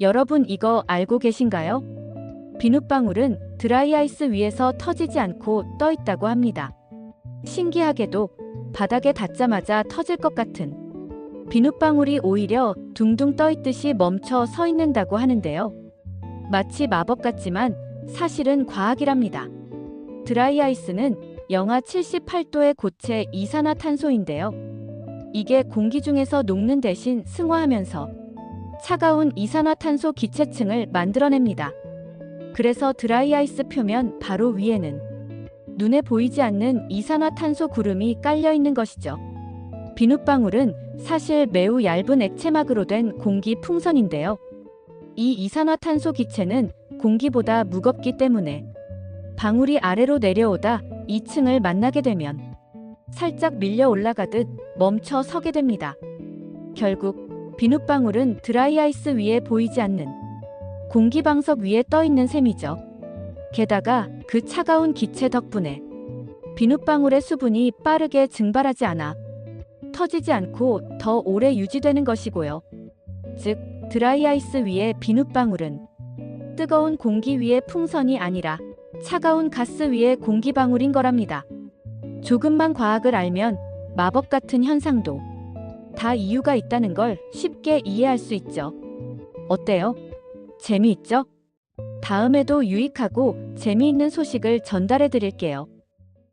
여러분 이거 알고 계신가요? 비눗방울은 드라이아이스 위에서 터지지 않고 떠 있다고 합니다. 신기하게도 바닥에 닿자마자 터질 것 같은 비눗방울이 오히려 둥둥 떠 있듯이 멈춰 서 있는다고 하는데요. 마치 마법 같지만 사실은 과학이랍니다. 드라이아이스는 영하 78도의 고체 이산화탄소인데요. 이게 공기 중에서 녹는 대신 승화하면서 차가운 이산화탄소 기체층을 만들어냅니다. 그래서 드라이아이스 표면 바로 위에는 눈에 보이지 않는 이산화탄소 구름이 깔려 있는 것이죠. 비눗방울은 사실 매우 얇은 액체막으로 된 공기 풍선인데요. 이 이산화탄소 기체는 공기보다 무겁기 때문에 방울이 아래로 내려오다 2층을 만나게 되면 살짝 밀려 올라가듯 멈춰 서게 됩니다. 결국 비눗방울은 드라이아이스 위에 보이지 않는 공기방석 위에 떠 있는 셈이죠. 게다가 그 차가운 기체 덕분에 비눗방울의 수분이 빠르게 증발하지 않아 터지지 않고 더 오래 유지되는 것이고요. 즉, 드라이아이스 위에 비눗방울은 뜨거운 공기 위의 풍선이 아니라 차가운 가스 위의 공기방울인 거랍니다. 조금만 과학을 알면 마법 같은 현상도 다 이유가 있다는 걸 쉽게 이해할 수 있죠. 어때요? 재미있죠? 다음에도 유익하고 재미있는 소식을 전달해 드릴게요.